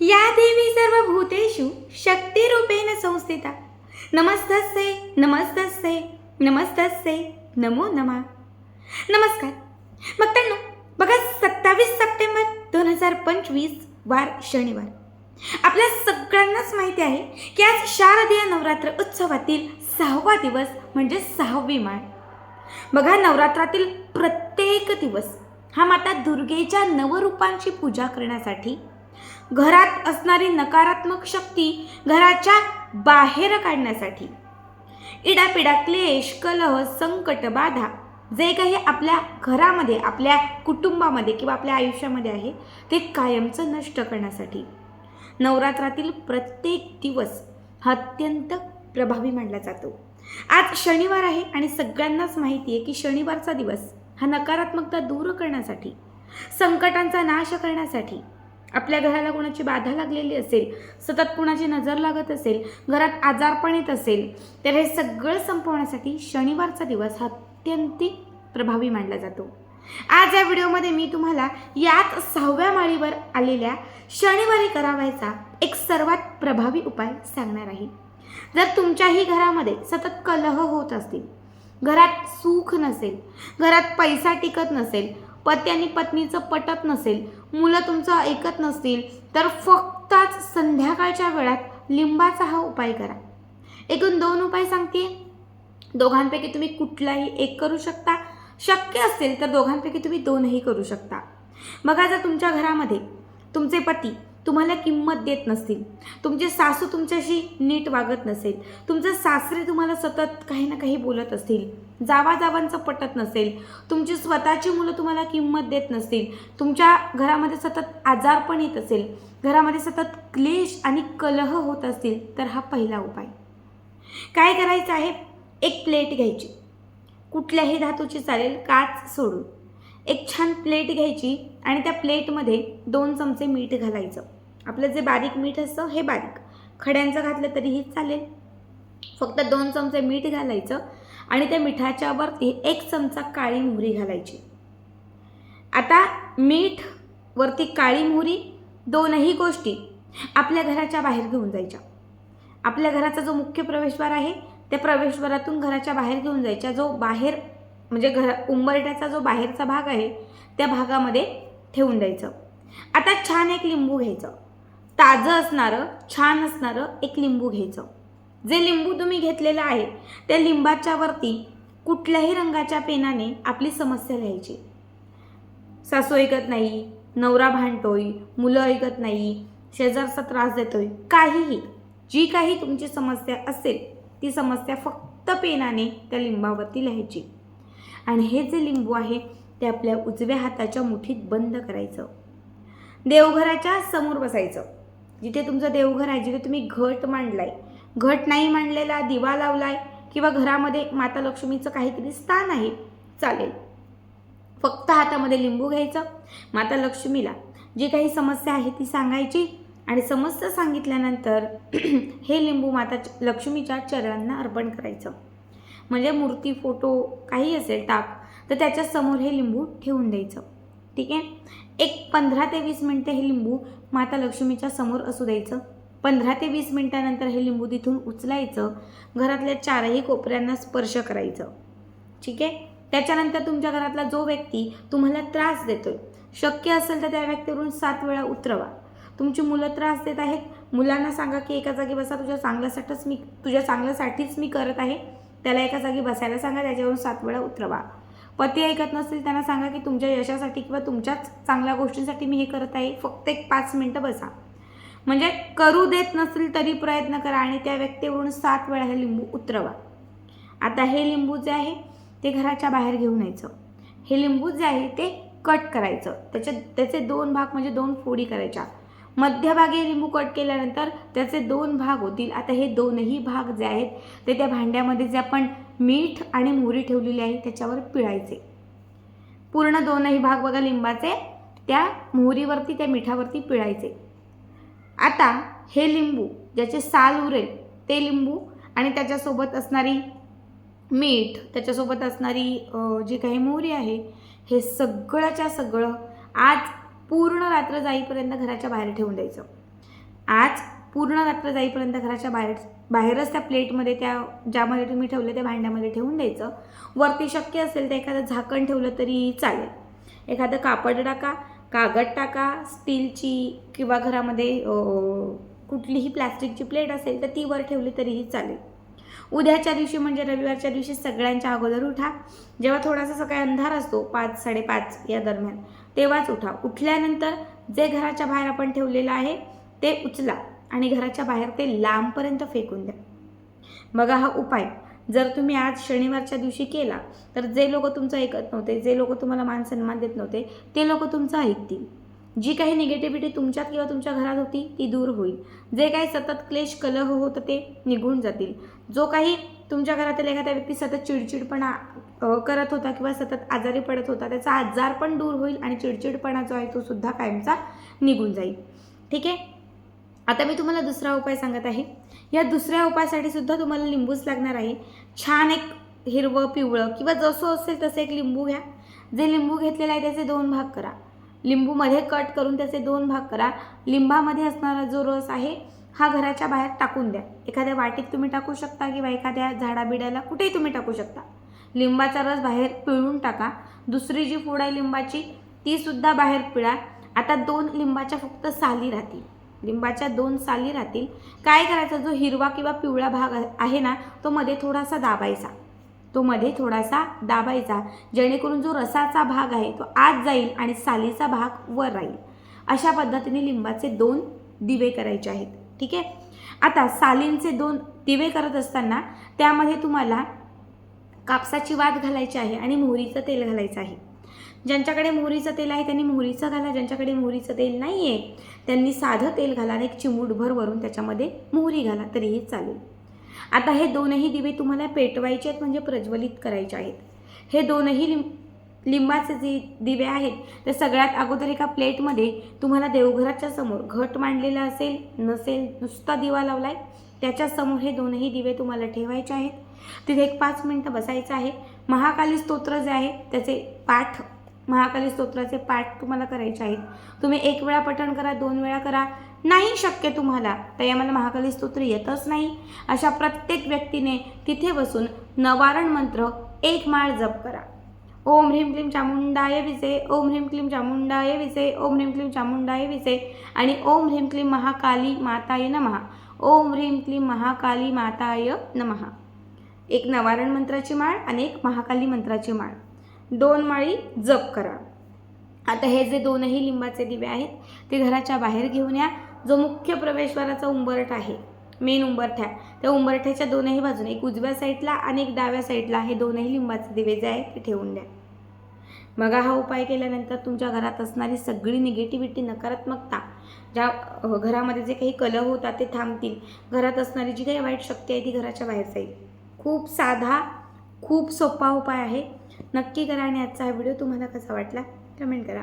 या देवी सर्वभूतेषु शक्तिरूपेण संस्थिता। नमस्तस्ते नमस्तस्ते नमस्तस्ते नमो नमः। नमस्कार। मग बघा सत्तावीस सप्टेंबर दोन हजार पंचवीस वार शनिवार. आपल्या सगळ्यांनाच माहिती आहे की आज शारदीय नवरात्र उत्सवातील सहावा दिवस म्हणजे सहावी माळ. बघा नवरात्रातील प्रत्येक दिवस हा माता दुर्गेच्या नवरूपांची पूजा करण्यासाठी घरात असणारी नकारात्मक शक्ती घराच्या बाहेर काढण्यासाठी. इडापिडा क्लेश कलह संकट बाधा जे काही आपल्या घरामध्ये आपल्या कुटुंबामध्ये किंवा आपल्या आयुष्यामध्ये आहे ते कायमचं नष्ट करण्यासाठी. नवरात्रातील प्रत्येक दिवस हा अत्यंत प्रभावी मानला जातो. आज शनिवार आहे आणि सगळ्यांनाच माहिती आहे की शनिवारचा दिवस हा नकारात्मकता दूर करण्यासाठी संकटांचा नाश करण्यासाठी आपल्या घराला कोणाची बाधा लागलेली असेल सतत कुणाची नजर लागत असेल घरात आजारपण येत असेल तर हे सगळं संपवण्यासाठी शनिवारचा दिवस हा अत्यंत प्रभावी मानला जातो. आज या व्हिडिओमध्ये मी तुम्हाला याच सहाव्या माळीवर आलेल्या शनिवारी करावायचा एक सर्वात प्रभावी उपाय सांगणार आहे. जर तुमच्याही घरामध्ये सतत कलह होत असतील घरात सुख नसेल घरात पैसा टिकत नसेल पती आणि पत्नीचं पटत नसेल मुलं तुमचं ऐकत नसतील तर फक्तच संध्याकाळच्या वेळात लिंबाचा हा उपाय करा. एकूण दोन उपाय सांगते. दोघांपैकी तुम्ही कुठलाही एक करू शकता. शक्य असेल तर दोघांपैकी तुम्ही दोनही करू शकता. बघा जर तुमच्या घरामध्ये तुमचे पती तुम्हाला किंमत देत नसतील. तुमचे सासू तुमच्याशी नीट वागत नसेल. तुमचे सासरे तुम्हाला सतत काही ना काही बोलत असतील. जावाजावांचं पटत नसेल. तुमची स्वतःची मुलं तुम्हाला किंमत देत नसतील. तुमच्या घरामध्ये सतत आजारपण येत असेल. घरामध्ये सतत क्लेश आणि कलह होत असतील तर हा पहिला उपाय. काय करायचं आहे? एक प्लेट घ्यायची. कुठल्याही धातूची चालेल काच सोडून. एक छान प्लेट घ्यायची आणि त्या प्लेटमध्ये दोन चमचे मीठ घालायचं. आपलं जे बारीक मीठ असतं हे बारीक. खड्यांचं घातलं तरीही चालेल. फक्त दोन चमचे मीठ घालायचं आणि त्या मिठाच्यावर एक चमचा काळी मोहरी घालायची. आता मीठ वरती काळी मोहरी दोनही गोष्टी आपल्या घराच्या बाहेर घेऊन जायच्या. आपल्या घराचा जो मुख्य प्रवेशद्वार आहे त्या प्रवेशद्वारातून घराच्या बाहेर घेऊन जायच्या. जो बाहेर म्हणजे घर उंबरट्याचा जो बाहेरचा भाग आहे त्या भागामध्ये ठेवून द्यायचं. आता छान एक लिंबू घ्यायचं. ताजं असणारं छान असणारं एक लिंबू घ्यायचं. जे लिंबू तुम्ही घेतलेलं आहे त्या लिंबाच्या वरती कुठल्याही रंगाच्या पेनाने आपली समस्या लिहायची. सासू ऐकत नाही नवरा भांडतोय मुलं ऐकत नाही शेजारचा त्रास देतोय काहीही जी काही तुमची समस्या असेल ती समस्या फक्त पेनाने त्या लिंबावरती लिहायची. आणि हे जे लिंबू आहे ते आपल्या उजव्या हाताच्या मुठीत बंद करायचं. देवघराच्या समोर बसायचं. जिथे तुमचं देवघर आहे जिथे तुम्ही घट मांडलाय. घट नाही मांडलेला दिवा लावलाय किंवा घरामध्ये माता लक्ष्मीचं काहीतरी स्थान आहे चालेल. फक्त हातामध्ये लिंबू घ्यायचं माता लक्ष्मीला जी काही समस्या आहे ती सांगायची आणि समस्या सांगितल्यानंतर हे लिंबू माता लक्ष्मीच्या चरणांना अर्पण करायचं. म्हणजे मूर्ती फोटो काही असेल टाक तर त्याच्यासमोर हे लिंबू ठेवून द्यायचं. ठीक आहे? एक पंधरा ते वीस मिनटं हे लिंबू माता लक्ष्मीच्या समोर असू द्यायचं. पंधरा ते वीस मिनटानंतर हे लिंबू तिथून उचलायचं. घरातल्या चारही कोपऱ्यांना स्पर्श करायचं. ठीक आहे? त्याच्यानंतर तुमच्या घरातला जो व्यक्ती तुम्हाला त्रास देतोय शक्य असेल तर त्या व्यक्तीवरून सात वेळा उतरवा. तुमची मुलं त्रास देत आहेत. मुलांना सांगा की एका जागी बसा तुझ्या चांगल्यासाठीच मी तुझ्या चांगल्यासाठीच मी करत आहे. त्याला एका जागी बसायला सांगा त्याच्यावरून सात वेळा उतरवा. पती ऐकत नसतील त्यांना सांगा की तुमच्या यशासाठी किंवा तुमच्याच चांगल्या गोष्टींसाठी मी हे करत आहे. फक्त एक पाच मिनटं बसा. म्हणजे करू देत नसतील तरी प्रयत्न करा आणि त्या व्यक्तीवरून सात वेळा हे लिंबू उतरवा. आता हे लिंबू जे आहे ते घराच्या बाहेर घेऊन यायचं. हे लिंबू जे आहे ते कट करायचं. त्याच्या त्याचे दोन भाग म्हणजे दोन फोडी करायच्या. मध्यभागी लिंबू कट केल्यानंतर त्याचे दोन भाग होतील. आता हे दोनही भाग जे आहेत ते त्या भांड्यामध्ये जे आपण मीठ आणि मोहरी ठेवलेली आहे त्याच्यावर पिळायचे. पूर्ण दोनही भाग बघा लिंबाचे त्या मोहरीवरती त्या मिठावरती पिळायचे. आता हे लिंबू ज्याचे साल उरेल ते लिंबू आणि त्याच्यासोबत असणारी मीठ त्याच्यासोबत असणारी जी काही मोहरी आहे हे सगळंच्या सगळं आज पूर्ण रात्र जाईपर्यंत घराच्या बाहेर ठेवून द्यायचं. आज पूर्ण रात्र जाईपर्यंत घराच्या बाहेर बाहेरच त्या प्लेटमध्ये त्या ज्यामध्ये तुम्ही ठेवले त्या भांड्यामध्ये ठेवून द्यायचं. वरती शक्य असेल तर एखादं झाकण ठेवलं तरी चालेल. एखादं कापड टाका कागद टाका स्टीलची किंवा घरामध्ये कुठलीही प्लॅस्टिकची प्लेट असेल तर ती वर ठेवली तरीही चालेल. उद्याच्या दिवशी म्हणजे रविवारच्या दिवशी सगळ्यांच्या अगोदर उठा. जेव्हा थोडासा सकाळी अंधार असतो पाच साडेपाच या दरम्यान तेव्हाच उठा. उठल्यानंतर जे घराच्या बाहेर आपण ठेवलेलं आहे ते उचला. आणि घराच्या बाहेर ते लांबपर्यंत फेकून द्या. बघा हा उपाय. जर तुम्ही आज शनिवारच्या दिवशी केला तर जे लोक तुमचं ऐकत नव्हते जे लोक तुम्हाला मान सन्मान देत नव्हते ते लोक तुमचं ऐकतील. जी काही निगेटिव्हिटी तुमच्यात किंवा तुमच्या घरात होती ती दूर होईल. जे काही सतत क्लेश कलह होतं ते निघून जातील. जो काही तुमच्या घरातील एखाद्या व्यक्ती सतत चिडचिडपणा करत होता किंवा सतत आजारी पडत होता त्याचा आजार पण दूर होईल आणि चिडचिडपणा जो आहे तो सुद्धा कायमचा निघून जाईल. ठीक आहे? आता मी तुम्हाला दुसरा उपाय सांगत आहे. या दुसऱ्या उपायासाठी सुद्धा तुम्हाला लिंबूच लागणार आहे. छान एक हिरवं पिवळं किंवा जसं असेल तसं एक लिंबू घ्या. जे लिंबू घेतलेलं आहे त्याचे दोन भाग करा. लिंबूमध्ये कट करून त्याचे दोन भाग करा. लिंबामध्ये असणारा जो रस आहे हा घराच्या बाहेर टाकून द्या. एखाद्या वाटीत तुम्ही टाकू शकता किंवा एखाद्या झाडाबिड्याला कुठेही तुम्ही टाकू शकता. लिंबाचा रस बाहेर पिळून टाका. दुसरी जी फोड आहे लिंबाची तीसुद्धा बाहेर पिळा. आता दोन लिंबाच्या फक्त साली राहतील. लिंबाच्या दोन साली राहतील. काय करायचं? जो हिरवा किंवा पिवळा भाग आहे ना तो मध्ये थोडासा दाबायचा. तो मध्ये थोडासा दाबायचा जेणेकरून जो रसाचा भाग आहे तो आत जाईल आणि सालीचा भाग वर राहील. अशा पद्धतीने लिंबाचे दोन दिवे करायचे आहेत. ठीक आहे? आता सालींचे दोन दिवे करत असताना त्यामध्ये तुम्हाला कापसाची वात घालायची आहे आणि मोहरीचं तेल घालायचं आहे. ज्यांच्याकडे मोहरीचं तेल आहे त्यांनी मोहरीचं घाला. ज्यांच्याकडे मोहरीचं तेल नाही आहे त्यांनी साधं तेल घाला आणि एक चिमूटभर वरून त्याच्यामध्ये मोहरी घाला. तरीही चालेल. आता हे दोनही दिवे तुम्हाला पेटवायचे आहेत म्हणजे प्रज्वलित करायचे आहेत. हे दोनही लिंब लिंबाचे जे दिवे आहेत ते सगळ्यात अगोदर एका प्लेटमध्ये तुम्हाला देवघराच्या समोर घट मांडलेला असेल नसेल नुसता दिवा लावलाय आहे त्याच्यासमोर हे दोनही दिवे तुम्हाला ठेवायचे आहेत. तिथे एक पाच मिनटं बसायचं आहे. महाकाली स्तोत्र जे आहे त्याचे पाठ महाकाली स्तोत्राचे पाठ तुम्हाला करायचे आहेत. तुम्ही एक वेळा पठण करा दोन वेळा करा. नाही शक्य तुम्हाला तर आम्हाला महाकाली स्तोत्र येतच नाही. अशा प्रत्येक व्यक्तीने तिथे बसून नवारण मंत्र एक माळ जप करा. ओम ह्रीम क्लीम चामुंडाय विजे ओम ह्रीम क्लीम चामुंडाय विजे ओम ह्रीम क्लीम चामुंडाय विजे आणि ओम ह्रीम क्लीम महाकाली माताय नमः. ओम ह्रीम क्लीम महाकाली माताय नमः. एक नवारण मंत्राची माळ आणि एक महाकाली मंत्राची माळ. दोन माळी जप करा. आता हे जे दोनही लिंबाचे दिवे आहेत ते घराच्या बाहेर घेऊन या. जो मुख्य प्रवेशद्वाराचा उंबरठ आहे मेन उंबरठ्या त्या उंबरठ्याच्या दोनही बाजूने एक उजव्या साईडला आणि एक डाव्या साईडला हे दोनही लिंबाचे दिवे जे आहेत ते ठेवून द्या. मग हा उपाय केल्यानंतर तुमच्या घरात असणारी सगळी निगेटिव्हिटी नकारात्मकता ज्या घरामध्ये जे काही कलह होतात ते थांबतील. घरात असणारी जी काही वाईट शक्ती आहे ती घराच्या बाहेर जाईल. खूप साधा खूप सोपा उपाय आहे. नक्की करा आणि आजचा हा व्हिडिओ तुम्हाला कसा वाटला कमेंट करा.